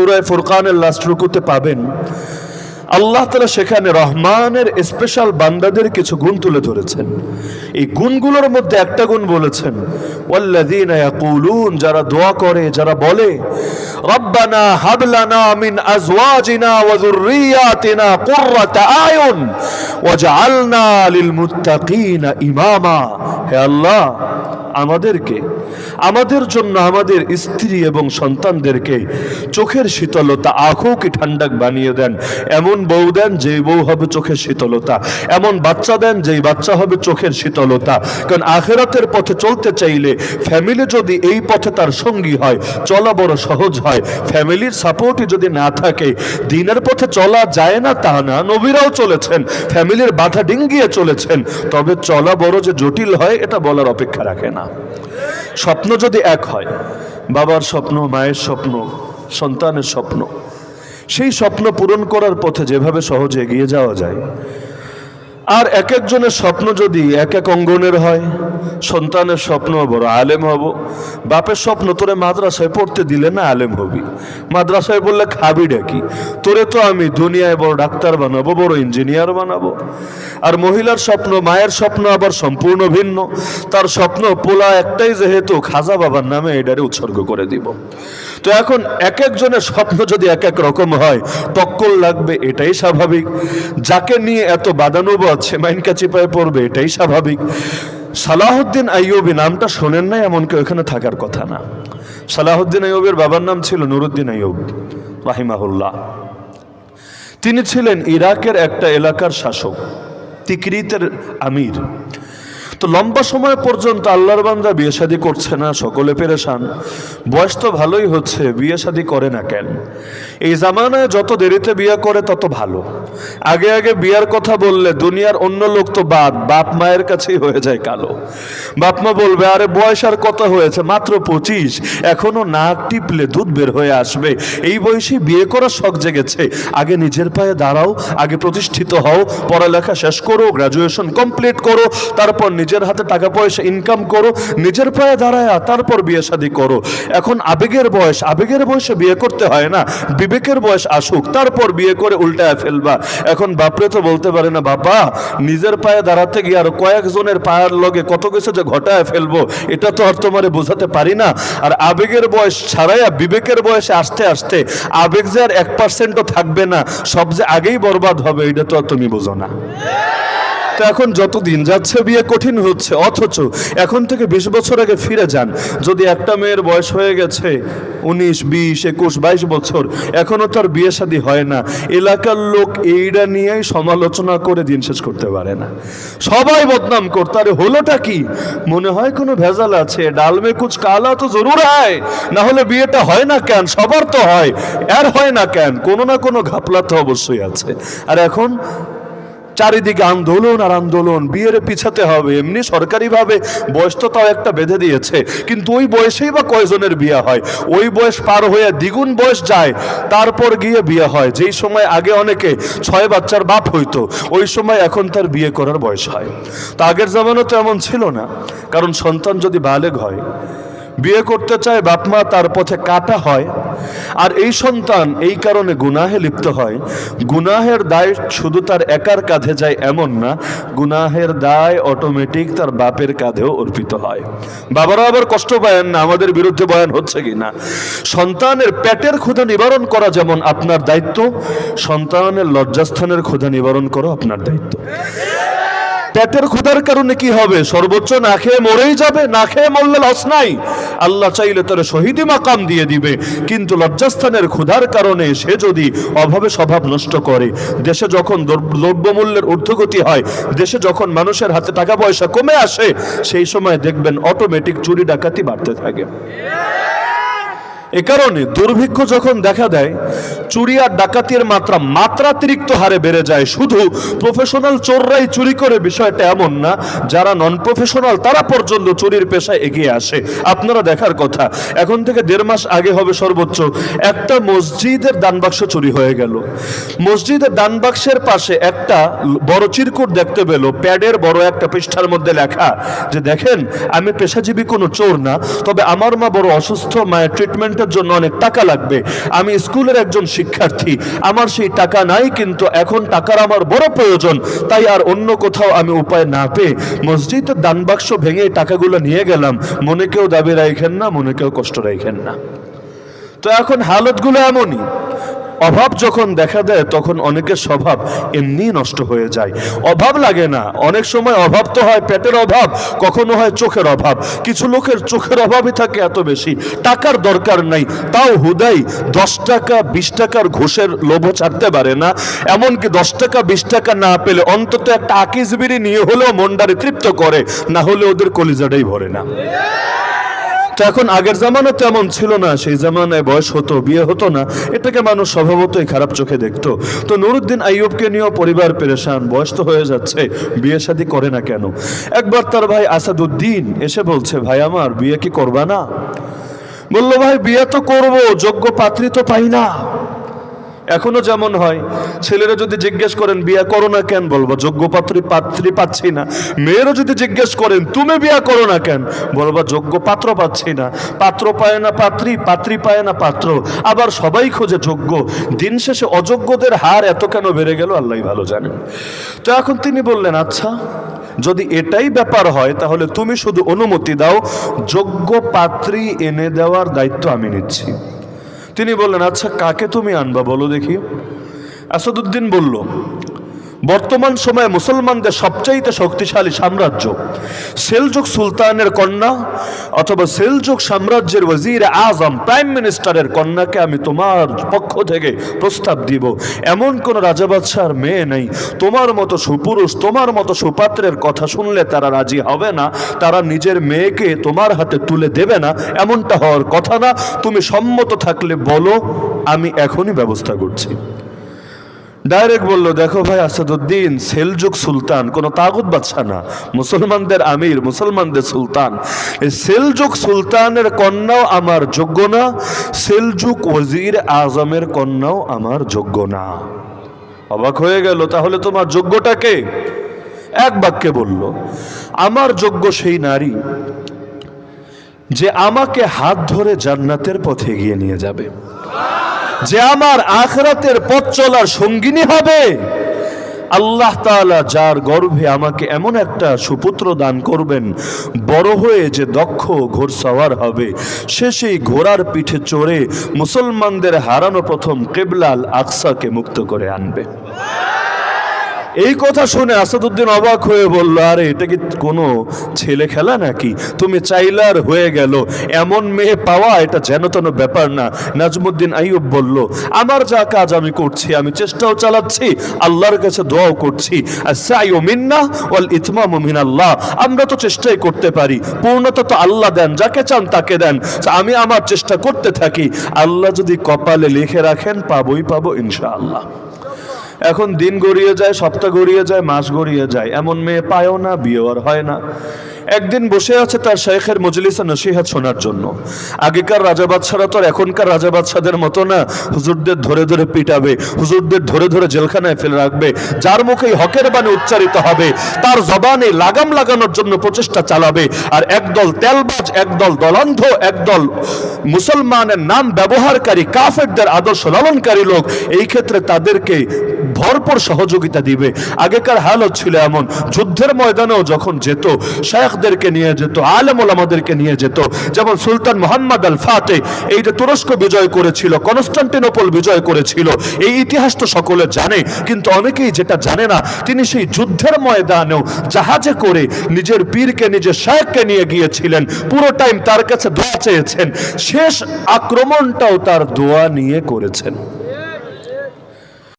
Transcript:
সুরায় ফুরকানের লাস্ট রুকুতে পাবেন। আল্লাহ তালা সেখানে রহমানের স্পেশাল বান্দাদের কিছু গুণ তুলে ধরেছেন। এই গুণগুলোর মধ্যে একটা গুণ বলেছেন যারা দোয়া করে, যারা বলে, রব্বানা হাব লানা মিন আজওয়াজিনা ওয়া কুররাতা আয়ুন ওয়াজআলনা লিল মুত্তাকিনা ইমামা হে আল্লাহ আমাদেরকে, আমাদের জন্য আমাদের স্ত্রী এবং সন্তানদেরকে চোখের শীতলতা, আঁখোকে ঠান্ডাক বানিয়ে দেন। এমন বউ দেন যে বউ হবে চোখের শীতলতা। এমন বাচ্চা দেন যেই বাচ্চা হবে চোখের শীতলতা। কারণ আখেরাতের পথে চলতে চাইলে ফ্যামিলি যদি এই পথে তার সঙ্গী হয়, চলা বড় সহজ হয়। ফ্যামিলির সাপোর্টই যদি না থাকে, দিনের পথে চলা যায় না তা না। নবীরাও চলেছেন ফ্যামিলির বাধা ডিঙ্গিয়ে চলেছেন। তবে চলা বড় যে জটিল হয়, এটা বলার অপেক্ষা রাখে না। স্বপ্ন যদি এক হয়, বাবার স্বপ্ন, মায়ের স্বপ্ন, সন্তানের স্বপ্ন, সেই স্বপ্ন পূরণ করার পথে যেভাবে সহজে এগিয়ে যাওয়া যায় আর এক একজনের স্বপ্ন যদি এক এক অঙ্গনের হয়, সন্তানের স্বপ্ন বড় আলেম হব। বাপের স্বপ্ন, তোরে মাদ্রাসায় পড়তে দিলে না আলেম হবি। মাদ্রাসায় বললে খাবি ডাকি তোরে তো আমি দুনিয়ায় বড় ডাক্তার বানাবো, বড় ইঞ্জিনিয়ার বানাবো। আর মহিলার স্বপ্ন, মায়ের স্বপ্ন আবার সম্পূর্ণ ভিন্ন। তার স্বপ্ন, পোলা একটাই যেহেতু খাজা বাবার নামে এটারে উৎসর্গ করে দিব। তো এখন এক একজনের স্বপ্ন যদি এক এক রকম হয় টক্কর লাগবে, এটাই স্বাভাবিক। যাকে নিয়ে এত বাদানুবাদ সে মাইনকা চিপায় পড়বে, এটাই স্বাভাবিক। সালাহুদ্দিন আইয়ুবী নামটা শোনেন নাই এমন কেউ এখানে থাকার কথা না। সালাহুদ্দিন আইয়ুবের বাবার নাম ছিল নুরুদ্দিন আইয়ুব, রাহিমাহুল্লাহ। তিনি ছিলেন ইরাকের একটা এলাকার শাসক, তিকরিতের আমির। তো লম্বা সময় পর্যন্ত আল্লাহর বান্দা বিয়ে শাদি করছে না, সকলে পেরেশান। বয়স তো ভালোই হচ্ছে, বিয়ে শাদি করে না কেন? এই জামানায় যত দেরিতে বিয়ে করে তত ভালো। আগে আগে বিয়ার কথা বললে দুনিয়ার অন্য লোক তো বাদ, বাপ মায়ের কাছেই হয়ে যায় কালো। বাপ মা বলবে, আরে বয়স আর কত হয়েছে? মাত্র পঁচিশ। এখনও নাক টিপলে দুধ বের হয়ে আসবে। এই বয়সে বিয়ে করার শখ জেগেছে। আগে নিজের পায়ে দাঁড়াও, আগে প্রতিষ্ঠিত হও, পড়ালেখা শেষ করো গ্রাজুয়েশন কমপ্লিট করো, তারপর নিজের হাতে টাকা পয়সা ইনকাম করো, নিজের পায়ে দাঁড়ায় তারপর বিয়ে শাদি করো। এখন আবেগের বয়স, আবেগের বয়সে বিয়ে করতে হয় না, বিবেকের বয়স আসুক, তারপর বিয়ে করে উল্টায় ফেলবা। এখন বাপরে তো বলতে পারে না, বাবা, নিজের পায়ে দাঁড়াতে গিয়ে আর কয়েকজনের পায়ের লগে কত কিছু যে ঘটায় ফেলব, এটা তো আর তোমারে বোঝাতে পারি না। আর আবেগের বয়স ছাড়াইয়া বিবেকের বয়সে আসতে আসতে আবেগ যে আর এক পার্সেন্টও থাকবে না, সব যে আগেই বরবাদ হবে, এটা তো আর তুমি বোঝো না। তো এখন যত দিন যাচ্ছে বিয়ে কঠিন হচ্ছে, অথচ এখন থেকে বিশ বছর আগে ফিরে যান। যদি একটা মেয়ের বয়স হয়ে গেছে, উনিশ, বিশ, একুশ, বাইশ বছর, এখনও তার বিয়ে শাদী হয় না। এলাকার লোক এইটা নিয়েই সমালোচনা করে দিন শেষ করতে পারে না। সবাই বদনাম করতে, আরে হলোটা কি? মনে হয় কোনো ভেজাল আছে। ডালমে কুচ কালা তো জরুর হয় না হলে বিয়েটা হয় না কেন? সবার তো হয়। আর হয় না কেন? কোনো না কোনো ঘাপলা তো অবশ্যই আছে। আর এখন চারিদিকে আন্দোলন আর আন্দোলন, বিয়ের পিছাতে হবে। এমনি সরকারিভাবে বয়স তো তাও একটা বেঁধে দিয়েছে। কিন্তু ওই বয়সেই বা কয়জনের বিয়ে হয়? ওই বয়স পার হয়ে দ্বিগুণ বয়স যায়, তারপর গিয়ে বিয়ে হয়। যেই সময় আগে অনেকে ছয় বাচ্চার বাপ হইতো, ওই সময় এখন তার বিয়ে করার বয়স হয়। তা আগের জামানো তো এমন ছিল না। কারণ সন্তান যদি বালেগ হয় বিয়ে করতে চায় বাপ মা তার পথে কাটা হয়। আর এই সন্তান এই কারণে গুনাহে লিপ্ত হয়। গুনাহের দায় শুধু তার একার কাঁধে যায় এমন না, গুনাহের দায় অটোমেটিক তার বাপের কাঁধেও অর্পিত হয়। বাবারা আবার কষ্ট পায়েন না, আমাদের বিরুদ্ধে বয়ান হচ্ছে কি না? সন্তানের পেটের ক্ষুধা নিবারণ করা যেমন আপনার দায়িত্ব, সন্তানের লজ্জাস্থানের ক্ষুধা নিবারণ করা আপনার দায়িত্ব। পেটের ক্ষুধার কারণে কি হবে? সর্বোচ্চ না খেয়ে মরেই যাবে, না খেয়ে মরলে লস নাই। আল্লাহ চাইলে তার শহীদি মাকাম দিয়ে দিবে। কিন্তু লজ্জাস্থানের ক্ষুধার কারণে সে যদি অভাবে স্বভাব নষ্ট করে, দেশে যখন দ্রব্যমূল্যের ঊর্ধ্বগতি হয়, দেশে যখন মানুষের হাতে টাকা পয়সা কমে আসে, সেই সময় দেখবেন অটোমেটিক চুরি ডাকাতি বাড়তে থাকে। এ কারণে দুর্ভিক্ষ যখন দেখা দেয়, চুরি আর ডাকাতির মাত্রা মাত্রাতিরিক্ত হারে বেড়ে যায়। শুধু প্রফেশনাল চোররাই চুরি করে, বিষয়টা এমন না, যারা নন প্রফেশনাল তারা পর্যন্ত চুরির পেশায় এগিয়ে আসে। আপনারা দেখার কথা, এখন থেকে দেড় মাস আগে হবে সর্বোচ্চ। একটা মসজিদের দানবাক্স চুরি হয়ে গেল। মসজিদের দানবাক্সের পাশে একটা বড় চিরকুট দেখতে পেল, প্যাডের বড় একটা পৃষ্ঠার মধ্যে লেখা যে, দেখেন, আমি পেশাজীবী কোনো চোর না, তবে আমার মা বড় অসুস্থ, মায়ের ট্রিটমেন্টের ট্রিটমেন্টের জন্য অনেক টাকা লাগবে। আমি স্কুলের একজন শিক্ষার্থী, আমার সেই টাকা নাই কিন্তু এখন টাকার আমার বড় প্রয়োজন, তাই আর অন্য কোথাও আমি উপায় না পেয়ে মসজিদের দান বাক্স ভেঙে টাকাগুলো নিয়ে গেলাম। মনে কেউ দাবি রাইখেন না, মনে কেউ কষ্ট রাইখেন না। তো এখন হালতগুলো এমনই। অভাব যখন দেখা দেয়, তখন অনেকের স্বভাব এমনি নষ্ট হয়ে যায়। অভাব লাগে না। অনেক সময় অভাব তো হয় পেটের অভাব, কখনো হয় চোখের অভাব। কিছু লোকের চোখের অভাবই থাকে এত বেশি। টাকার দরকার নাই। তাও হুদাই দশ টাকা, বিশ টাকার ঘুষের লোভ ছাড়তে পারে না। এমনকি দশ টাকা, বিশ টাকা না পেলে অন্তত একটা আকিস বিড়ি নিয়ে হলেও মন্ডারে তৃপ্ত করে, না হলে ওদের কলিজাটাই ভরে না। তো এখন আগের জামানা তেমন ছিল না। সেই জামানায় বয়স হতো, বিয়ে হতো না। এটাকে মানুষ স্বভাবতই খারাপ চোখে দেখত। তো নুরুদ্দিন আইয়ুবকে নিয়েও পরিবার পেরেশান। বয়স তো হয়ে যাচ্ছে, বিয়ে শাদী করে না কেন? একবার তার ভাই আসাদুদ্দিন এসে বলছে, ভাই আমার, বিয়ে কি করবা না? বলল, ভাই, বিয়ে তো করব, যোগ্য পাত্রী তো পাই না। এখনও যেমন হয়, ছেলেরা যদি জিজ্ঞেস করেন, বিয়ে করো না কেন? বলব, যোগ্য পাত্রী পাত্রী পাচ্ছি না। মেয়েরও যদি জিজ্ঞেস করেন, তুমি বিয়ে করো না কেন? বলবা, যোগ্য পাত্র পাচ্ছি না। পাত্র পায় না পাত্রী পাত্রী পায় না পাত্র। আবার সবাই খোঁজে যোগ্য। দিন শেষে অযোগ্যদের হার এত কেন বেড়ে গেল, আল্লাহ ভালো জানেন। তো এখন তিনি বললেন আচ্ছা যদি এটাই ব্যাপার হয়, তাহলে তুমি শুধু অনুমতি দাও, যোগ্য পাত্রী এনে দেওয়ার দায়িত্ব আমি নিচ্ছি। তিনি বললেন আচ্ছা কাকে তুমি আনবা বলো দেখি? আসাদুদ্দিন বলল বর্তমান সময়ে মুসলমানদের সবচাইতে শক্তিশালী সাম্রাজ্য। সেলজুক সুলতানের কন্যা অথবা সেলজুক সাম্রাজ্যের ওয়াজির আজম, প্রাইম মিনিস্টারের কন্যাকে আমি তোমার পক্ষ থেকে প্রস্তাব দিব। এমন কোন রাজা বাদশার মেয়ে নেই। তোমার মতো সুপুরুষ, তোমার মতো সুপাত্রের কথা শুনলে তারা রাজি হবে না। তারা নিজের মেয়েকে তোমার হাতে তুলে দেবে না। এমনটা হওয়ার কথা না। তুমি সম্মত থাকলে বলো, আমি এখনই ব্যবস্থা করছি। ডাইরেক্ট বলল, দেখো ভাই, আসাদুদ্দিন সেলজুক সুলতান, কোন তাগুদ বাদশা না। মুসলমানদের আমির, মুসলমানদের সুলতান। এই সেলজুক সুলতানের কন্যাও আমার যোগ্য না সেলজুক ওজির আজমের কন্যাও আমার যোগ্য না। অবাক হয়ে গেল, তাহলে তোমার যোগ্যটাকে এক বাক্যে বলল, আমার যোগ্য সেই নারী যে আমাকে হাত ধরে জান্নাতের পথে এগিয়ে নিয়ে যাবে। যে আমার আখরাতের পথ চলার সঙ্গিনী হবে, আল্লাহ তালা যার গর্ভে আমাকে এমন একটা সুপুত্র দান করবেন, বড় হয়ে যে দক্ষ ঘোড়সওয়ার হবে, সে সেই ঘোড়ার পিঠে চড়ে মুসলমানদের হারানো প্রথম কেবলাল আকসাকে মুক্ত করে আনবে। এই কথা শুনে আসাদুদ্দিন অবাক হয়ে বলল, আরে, এটা কি কোনো ছেলে খেলা নাকি? তুমি চাইলার হয়ে গেল। এমন মেয়ে পাওয়া এটা যেন তেন ব্যাপার না। নাজমুদ্দিন আইয়ুব বলল, আমার যা কাজ আমি করছি, আমি চেষ্টাও চালাচ্ছি, আল্লাহর কাছে দোয়াও করছি। সাইও মিন্না ওয়াল ইতমামু মিনাল্লাহ। আমরা তো চেষ্টাই করতে পারি। পূর্ণতা তো আল্লাহ দেন, যাকে চান তাকে দেন। আমি আমার চেষ্টা করতে থাকি। আল্লাহ যদি কপালে লিখে রাখেন, পাবোই পাবো ইনশাআল্লাহ। এখন দিন গড়িয়ে যায়, সপ্তাহ গড়িয়ে যায়, মাস গড়িয়ে যায়। এমন মেয়ে পায়ও না, বিয়েও আর হয় না। একদিন বসে আছে তার শেখের মজলিসে নসিহাত শোনার জন্য। আগেকার রাজা বাদশারা তো এখনকার রাজা বাদশাদের মতো না। হুজুরদের ধরে ধরে পিটাবে, হুজুরদের ধরে ধরে জেলখানায় ফেলে রাখবে। যার মুখেই হকের বাণী উচ্চারিত হবে, তার জবানে লাগাম লাগানোর জন্য প্রচেষ্টা চালাবে। আর একদল তেলবাজ, একদল দলান্ধ, একদল মুসলমানের নাম ব্যবহারকারী, কাফেরদের আদর্শ লালনকারী লোক, এই ক্ষেত্রে তাদেরকে ভরপুর সহযোগিতা দিবে। আগেকার হালত ছিল এমন, যুদ্ধের ময়দানেও যখন যেত শেখদেরকে নিয়ে যেত, আলেম ওলামাদেরকে নিয়ে যেত, যেমন সুলতান মোহাম্মদ আল ফাতে এই যে তুরস্ক বিজয় করেছিল, কনস্টান্টিনোপল বিজয় করেছিল, এই ইতিহাস তো সকলে জানে, কিন্তু অনেকেই যেটা জানে না, তিনি সেই যুদ্ধের ময়দানেও জাহাজে করে নিজের পীরকে, নিজের শেখকে নিয়ে গিয়েছিলেন, পুরো টাইম তার কাছে দোয়া চেয়েছেন, শেষ আক্রমণটাও তার দোয়া নিয়ে করেছেন।